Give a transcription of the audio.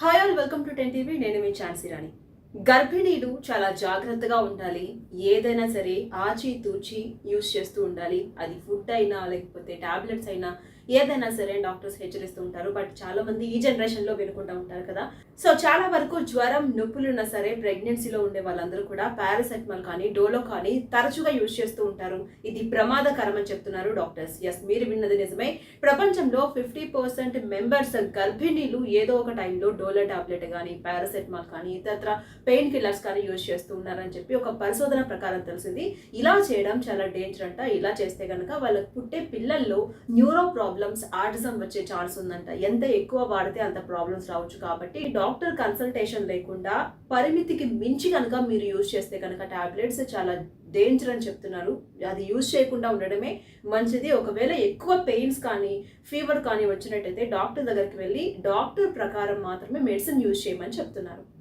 Hi all welcome to ten TV నేను మీ ఛాన్సీ రాణి. గర్భిణీలు చాలా జాగ్రత్తగా ఉండాలి. ఏదైనా సరే ఆచి తూచి యూస్ చేస్తూ ఉండాలి. అది ఫుడ్ అయినా లేకపోతే టాబ్లెట్స్ అయినా ఏదైనా సరే డాక్టర్స్ హెచ్చరిస్తూ ఉంటారు బట్ చాలా మంది ఈ జనరేషన్లో వినుకుంటూ ఉంటారు కదా. సో చాలా వరకు జ్వరం నొప్పులు ఉన్నా సరే ప్రెగ్నెన్సీలో ఉండే వాళ్ళందరూ కూడా పారాసెటమాల్ కానీ డోలో కానీ తరచుగా యూజ్ చేస్తూ ఉంటారు. ఇది ప్రమాదకరం అని చెప్తున్నారు డాక్టర్స్. ఎస్ మీరు విన్నది నిజమే. ప్రపంచంలో ఫిఫ్టీ పర్సెంట్ మెంబర్స్ గర్భిణీలు ఏదో ఒక టైంలో డోలో టాబ్లెట్ కానీ పారాసెటమాల్ కానీ ఇతర పెయిన్ కిల్లర్స్ కానీ యూజ్ చేస్తూ ఉన్నారని చెప్పి ఒక పరిశోధన ప్రకారం తెలిసింది. ఇలా చేయడం చాలా డేంజర్ అంట. ఇలా చేస్తే కనుక వాళ్ళకి పుట్టే పిల్లల్లో న్యూరో ప్రాబ్లమ్ ప్రాబ్లమ్స్ ఆటిజం వచ్చే ఛాన్స్ ఉందంట. ఎంత ఎక్కువ వాడితే అంత ప్రాబ్లమ్స్ రావచ్చు కాబట్టి డాక్టర్ కన్సల్టేషన్ లేకుండా పరిమితికి మించి కనుక మీరు యూజ్ చేస్తే కనుక టాబ్లెట్స్ చాలా డేంజర్ అని చెప్తున్నారు. అది యూజ్ చేయకుండా ఉండడమే మంచిది. ఒకవేళ ఎక్కువ పెయిన్స్ కానీ ఫీవర్ కానీ వచ్చినట్టయితే డాక్టర్ దగ్గరికి వెళ్ళి డాక్టర్ ప్రకారం మాత్రమే మెడిసిన్ యూజ్ చేయమని చెప్తున్నారు.